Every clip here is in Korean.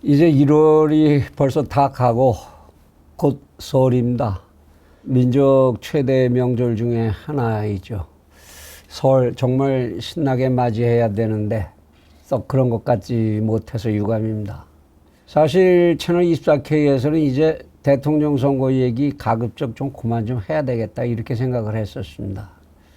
이제 1월이 벌써 다 가고 곧 설입니다. 민족 최대 명절 중에 하나이죠. 설 정말 신나게 맞이해야 되는데 썩 그런 것 같지 못해서 유감입니다. 사실 채널 24K에서는 이제 대통령 선거 얘기 가급적 좀 그만 좀 해야 되겠다 이렇게 생각을 했었습니다.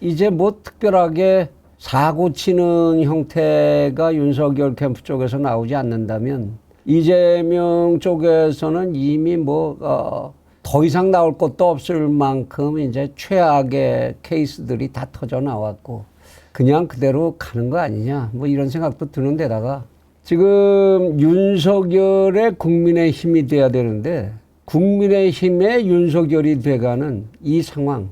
이제 뭐 특별하게 사고 치는 형태가 윤석열 캠프 쪽에서 나오지 않는다면 이재명 쪽에서는 이미 뭐, 어, 더 이상 나올 것도 없을 만큼 이제 최악의 케이스들이 다 터져 나왔고 그냥 그대로 가는 거 아니냐 뭐 이런 생각도 드는 데다가 지금 윤석열의 국민의 힘이 돼야 되는데 국민의 힘의 윤석열이 돼가는 이 상황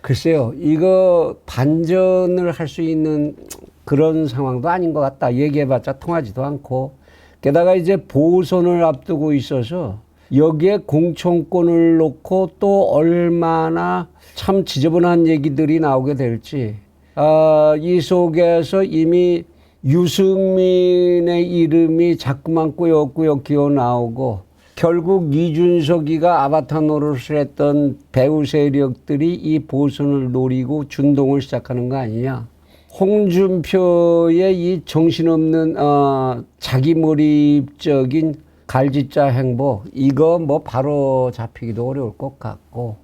글쎄요 이거 반전을 할 수 있는 그런 상황도 아닌 것 같다. 얘기해봤자 통하지도 않고 게다가 이제 보선을 앞두고 있어서 여기에 공천권을 놓고 또 얼마나 참 지저분한 얘기들이 나오게 될지 아, 이 속에서 이미 유승민의 이름이 자꾸만 꾸역꾸역 기어 나오고 결국 이준석이가 아바타 노릇을 했던 배우 세력들이 이 보선을 노리고 준동을 시작하는 거 아니냐. 홍준표의 이 정신없는 어, 자기 몰입적인 갈짓자 행보 이거 뭐 바로 잡히기도 어려울 것 같고.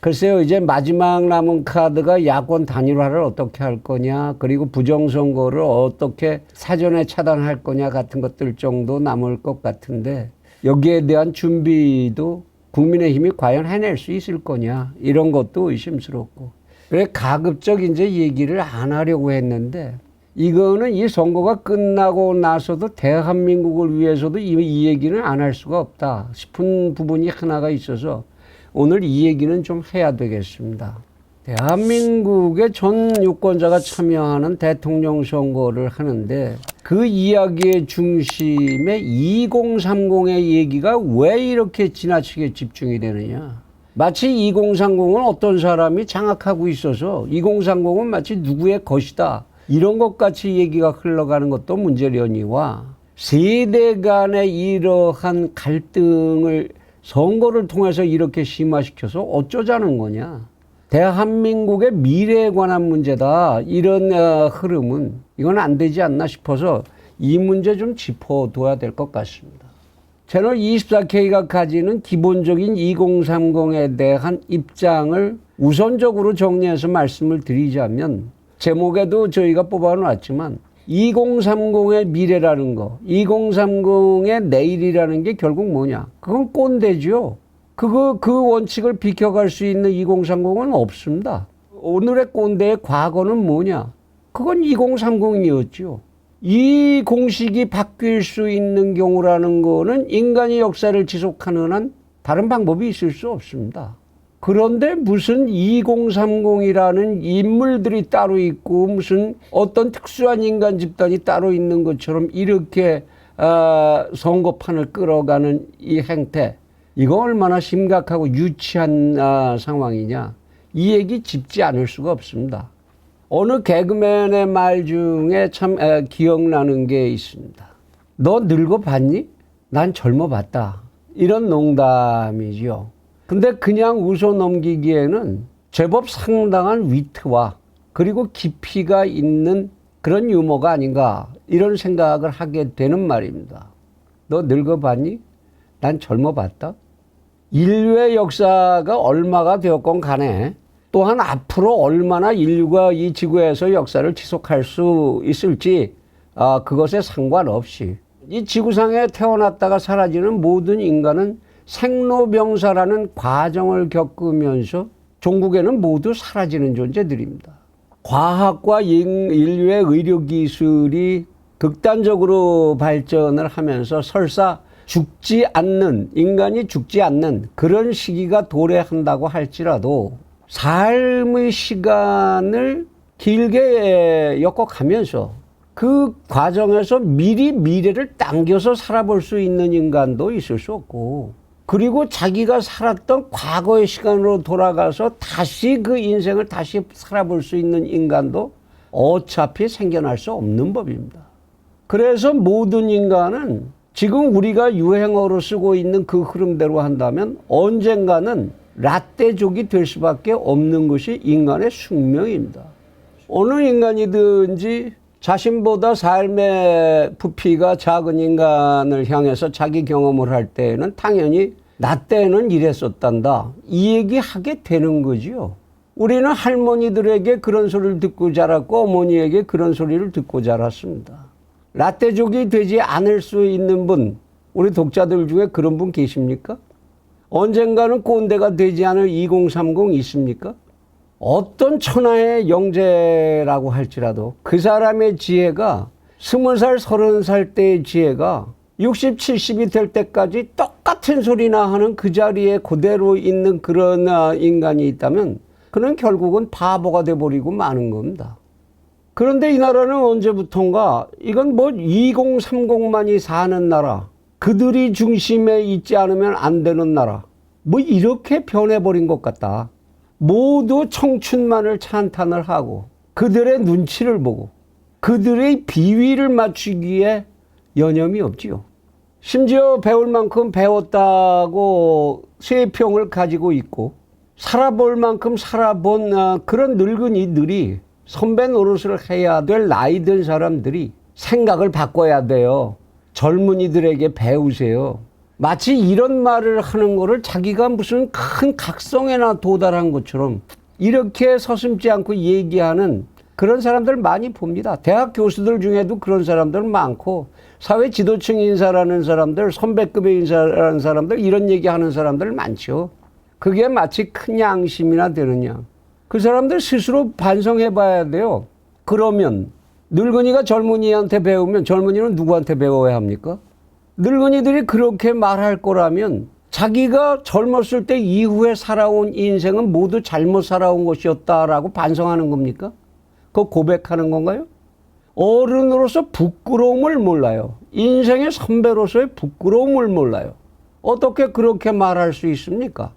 글쎄요 이제 마지막 남은 카드가 야권 단일화를 어떻게 할 거냐 그리고 부정선거를 어떻게 사전에 차단할 거냐 같은 것들 정도 남을 것 같은데 여기에 대한 준비도 국민의힘이 과연 해낼 수 있을 거냐 이런 것도 의심스럽고 그래 가급적 이제 얘기를 안 하려고 했는데 이거는 이 선거가 끝나고 나서도 대한민국을 위해서도 이, 이 얘기는 안 할 수가 없다 싶은 부분이 하나가 있어서 오늘 이 얘기는 좀 해야 되겠습니다. 대한민국의 전 유권자가 참여하는 대통령 선거를 하는데 그 이야기의 중심에 2030의 얘기가 왜 이렇게 지나치게 집중이 되느냐. 마치 2030은 어떤 사람이 장악하고 있어서 2030은 마치 누구의 것이다. 이런 것 같이 얘기가 흘러가는 것도 문제려니와 세대 간의 이러한 갈등을 선거를 통해서 이렇게 심화시켜서 어쩌자는 거냐. 대한민국의 미래에 관한 문제다. 이런 어, 흐름은 이건 안 되지 않나 싶어서 이 문제 좀 짚어둬야 될 것 같습니다. 채널 24K가 가지는 기본적인 2030에 대한 입장을 우선적으로 정리해서 말씀을 드리자면 제목에도 저희가 뽑아놨지만 2030의 미래라는 거, 2030의 내일이라는 게 결국 뭐냐? 그건 꼰대죠. 그거, 그 원칙을 비켜갈 수 있는 2030은 없습니다. 오늘의 꼰대의 과거는 뭐냐? 그건 2030이었죠. 이 공식이 바뀔 수 있는 경우라는 거는 인간이 역사를 지속하는 한 다른 방법이 있을 수 없습니다. 그런데 무슨 2030이라는 인물들이 따로 있고 무슨 어떤 특수한 인간 집단이 따로 있는 것처럼 이렇게 어, 선거판을 끌어가는 이 행태 이거 얼마나 심각하고 유치한 어, 상황이냐 이 얘기 짚지 않을 수가 없습니다. 어느 개그맨의 말 중에 참 에, 기억나는 게 있습니다. 너 늙어 봤니? 난 젊어 봤다. 이런 농담이죠. 근데 그냥 웃어 넘기기에는 제법 상당한 위트와 그리고 깊이가 있는 그런 유머가 아닌가 이런 생각을 하게 되는 말입니다. 너 늙어 봤니? 난 젊어 봤다. 인류의 역사가 얼마가 되었건 간에 또한 앞으로 얼마나 인류가 이 지구에서 역사를 지속할 수 있을지 아, 그것에 상관없이 이 지구상에 태어났다가 사라지는 모든 인간은 생로병사라는 과정을 겪으면서 종국에는 모두 사라지는 존재들입니다. 과학과 인류의 의료 기술이 극단적으로 발전을 하면서 설사 죽지 않는 인간이 죽지 않는 그런 시기가 도래한다고 할지라도 삶의 시간을 길게 엮어가면서 그 과정에서 미리 미래를 당겨서 살아볼 수 있는 인간도 있을 수 없고 그리고 자기가 살았던 과거의 시간으로 돌아가서 다시 그 인생을 다시 살아볼 수 있는 인간도 어차피 생겨날 수 없는 법입니다. 그래서 모든 인간은 지금 우리가 유행어로 쓰고 있는 그 흐름대로 한다면 언젠가는 라떼족이 될 수밖에 없는 것이 인간의 숙명입니다. 어느 인간이든지 자신보다 삶의 부피가 작은 인간을 향해서 자기 경험을 할 때에는 당연히 나 때는 이랬었단다. 이 얘기 하게 되는 거지요. 우리는 할머니들에게 그런 소리를 듣고 자랐고 어머니에게 그런 소리를 듣고 자랐습니다. 라떼족이 되지 않을 수 있는 분, 우리 독자들 중에 그런 분 계십니까? 언젠가는 꼰대가 되지 않을 2030 있습니까? 어떤 천하의 영재라고 할지라도 그 사람의 지혜가 스무 살, 서른 살 때의 지혜가 60, 70이 될 때까지 똑같은 소리나 하는 그 자리에 그대로 있는 그런 아, 인간이 있다면 그는 결국은 바보가 돼버리고 마는 겁니다. 그런데 이 나라는 언제부턴가 이건 뭐 2030만이 사는 나라, 그들이 중심에 있지 않으면 안 되는 나라, 뭐 이렇게 변해버린 것 같다. 모두 청춘만을 찬탄을 하고 그들의 눈치를 보고 그들의 비위를 맞추기에 여념이 없지요. 심지어 배울 만큼 배웠다고 쇠평을 가지고 있고 살아볼 만큼 살아본 아, 그런 늙은이들이 선배 노릇을 해야 될 나이 든 사람들이 생각을 바꿔야 돼요. 젊은이들에게 배우세요. 마치 이런 말을 하는 거를 자기가 무슨 큰 각성에나 도달한 것처럼 이렇게 서슴지 않고 얘기하는 그런 사람들 많이 봅니다. 대학 교수들 중에도 그런 사람들 많고 사회 지도층 인사라는 사람들, 선배급의 인사라는 사람들 이런 얘기하는 사람들 많죠. 그게 마치 큰 양심이나 되느냐. 그 사람들 스스로 반성해 봐야 돼요. 그러면 늙은이가 젊은이한테 배우면 젊은이는 누구한테 배워야 합니까? 늙은이들이 그렇게 말할 거라면 자기가 젊었을 때 이후에 살아온 인생은 모두 잘못 살아온 것이었다라고 반성하는 겁니까? 그 고백하는 건가요? 어른으로서 부끄러움을 몰라요. 인생의 선배로서의 부끄러움을 몰라요. 어떻게 그렇게 말할 수 있습니까?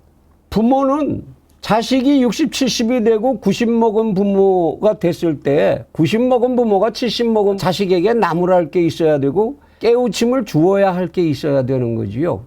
부모는 자식이 60, 70이 되고 90 먹은 부모가 됐을 때 90 먹은 부모가 70 먹은 자식에게 나무랄 게 있어야 되고 깨우침을 주어야 할 게 있어야 되는 거지요.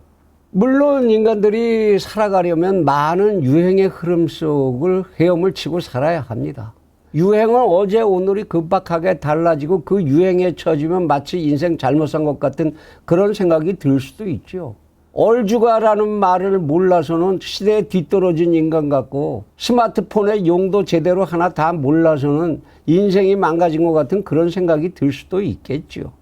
물론 인간들이 살아가려면 많은 유행의 흐름 속을 헤엄을 치고 살아야 합니다. 유행은 어제 오늘이 급박하게 달라지고 그 유행에 처지면 마치 인생 잘못 산 것 같은 그런 생각이 들 수도 있죠. 얼주가라는 말을 몰라서는 시대에 뒤떨어진 인간 같고 스마트폰의 용도 제대로 하나 다 몰라서는 인생이 망가진 것 같은 그런 생각이 들 수도 있겠죠.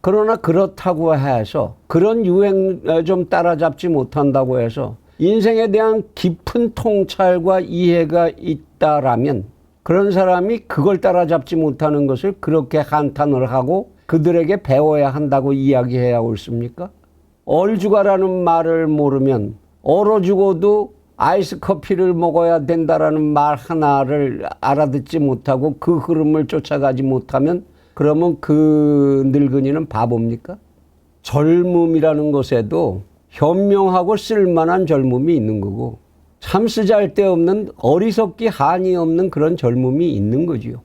그러나 그렇다고 해서 그런 유행 좀 따라잡지 못한다고 해서 인생에 대한 깊은 통찰과 이해가 있다라면 그런 사람이 그걸 따라잡지 못하는 것을 그렇게 한탄을 하고 그들에게 배워야 한다고 이야기해야 옳습니까? 얼죽아라는 말을 모르면 얼어 죽어도 아이스 커피를 먹어야 된다라는 말 하나를 알아듣지 못하고 그 흐름을 쫓아가지 못하면 그러면 그 늙은이는 바보입니까? 젊음이라는 것에도 현명하고 쓸만한 젊음이 있는 거고 참 쓰잘데없는 어리석기 한이 없는 그런 젊음이 있는 거지요.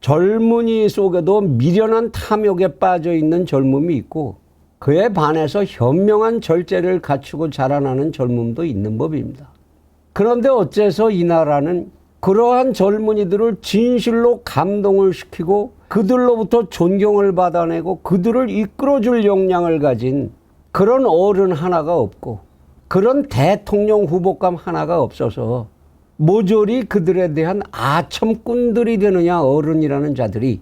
젊은이 속에도 미련한 탐욕에 빠져 있는 젊음이 있고 그에 반해서 현명한 절제를 갖추고 자라나는 젊음도 있는 법입니다. 그런데 어째서 이 나라는 그러한 젊은이들을 진실로 감동을 시키고 그들로부터 존경을 받아내고 그들을 이끌어줄 역량을 가진 그런 어른 하나가 없고 그런 대통령 후보감 하나가 없어서 모조리 그들에 대한 아첨꾼들이 되느냐 어른이라는 자들이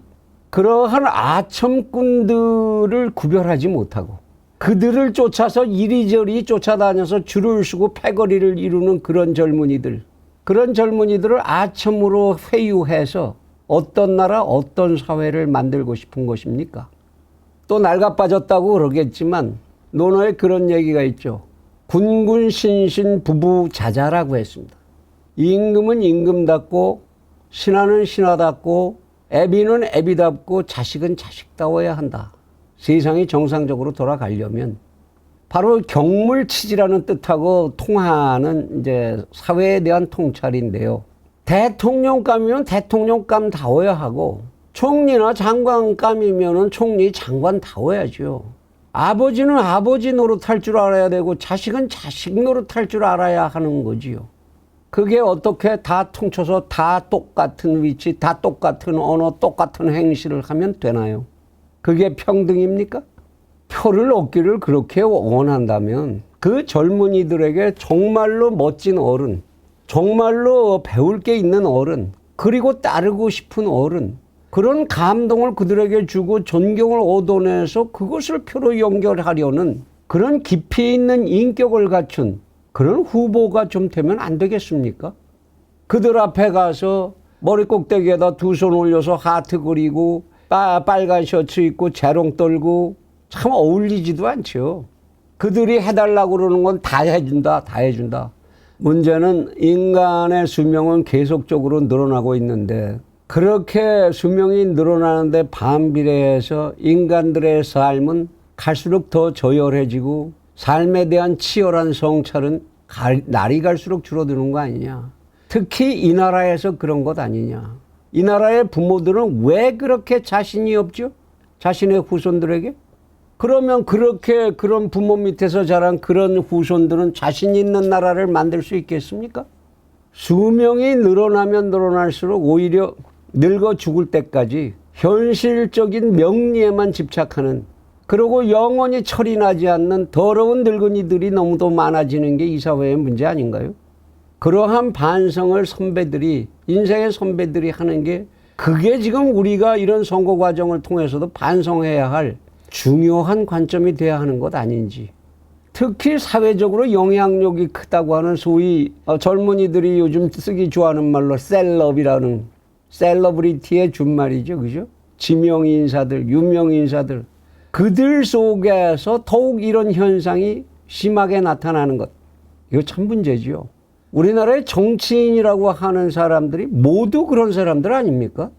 그러한 아첨꾼들을 구별하지 못하고 그들을 쫓아서 이리저리 쫓아다녀서 줄을 서고 패거리를 이루는 그런 젊은이들 그런 젊은이들을 아첨으로 회유해서 어떤 나라 어떤 사회를 만들고 싶은 것입니까? 또 낡아 빠졌다고 그러겠지만 논어에 그런 얘기가 있죠. 군군 신신 부부 자자라고 했습니다. 임금은 임금답고 신하는 신하답고 애비는 애비답고 자식은 자식다워야 한다. 세상이 정상적으로 돌아가려면 바로 경물치지라는 뜻하고 통하는 이제 사회에 대한 통찰인데요. 대통령감이면 대통령감다워야 하고 총리나 장관감이면은 총리 장관다워야죠. 아버지는 아버지 노릇할 줄 알아야 되고 자식은 자식 노릇할 줄 알아야 하는 거지요. 그게 어떻게 다 퉁쳐서 다 똑같은 위치, 다 똑같은 언어, 똑같은 행실을 하면 되나요? 그게 평등입니까? 표를 얻기를 그렇게 원한다면 그 젊은이들에게 정말로 멋진 어른, 정말로 배울 게 있는 어른, 그리고 따르고 싶은 어른, 그런 감동을 그들에게 주고 존경을 얻어내서 그것을 표로 연결하려는 그런 깊이 있는 인격을 갖춘 그런 후보가 좀 되면 안 되겠습니까? 그들 앞에 가서 머리 꼭대기에다 두 손 올려서 하트 그리고 빠- 빨간 셔츠 입고 재롱 떨고 참 어울리지도 않죠. 그들이 해달라고 그러는 건 다 해준다, 다 해준다. 문제는 인간의 수명은 계속적으로 늘어나고 있는데 그렇게 수명이 늘어나는데 반비례해서 인간들의 삶은 갈수록 더 저열해지고 삶에 대한 치열한 성찰은 갈- 날이 갈수록 줄어드는 거 아니냐. 특히 이 나라에서 그런 것 아니냐. 이 나라의 부모들은 왜 그렇게 자신이 없죠? 자신의 후손들에게? 그러면 그렇게 그런 부모 밑에서 자란 그런 후손들은 자신 있는 나라를 만들 수 있겠습니까? 수명이 늘어나면 늘어날수록 오히려 늙어 죽을 때까지 현실적인 명리에만 집착하는 그리고 영원히 철이 나지 않는 더러운 늙은이들이 너무도 많아지는 게 이 사회의 문제 아닌가요? 그러한 반성을 선배들이 인생의 선배들이 하는 게 그게 지금 우리가 이런 선거 과정을 통해서도 반성해야 할 중요한 관점이 돼야 하는 것 아닌지. 특히 사회적으로 영향력이 크다고 하는 소위 어, 젊은이들이 요즘 쓰기 좋아하는 말로 셀럽이라는 셀러브리티의 준말이죠. 그죠? 지명 인사들, 유명 인사들. 그들 속에서 더욱 이런 현상이 심하게 나타나는 것. 이거 참 문제지요. 우리나라의 정치인이라고 하는 사람들이 모두 그런 사람들 아닙니까?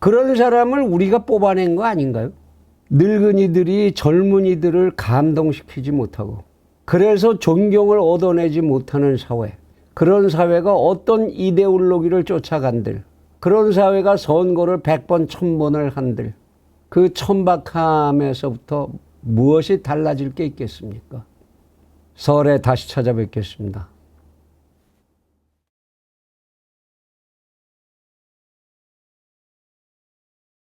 그런 사람을 우리가 뽑아낸 거 아닌가요? 늙은이들이 젊은이들을 감동시키지 못하고 그래서 존경을 얻어내지 못하는 사회. 그런 사회가 어떤 이데올로기를 쫓아간들. 그런 사회가 선거를 100번, 1000번을 한들. 그 천박함에서부터 무엇이 달라질 게 있겠습니까? 설에 다시 찾아뵙겠습니다.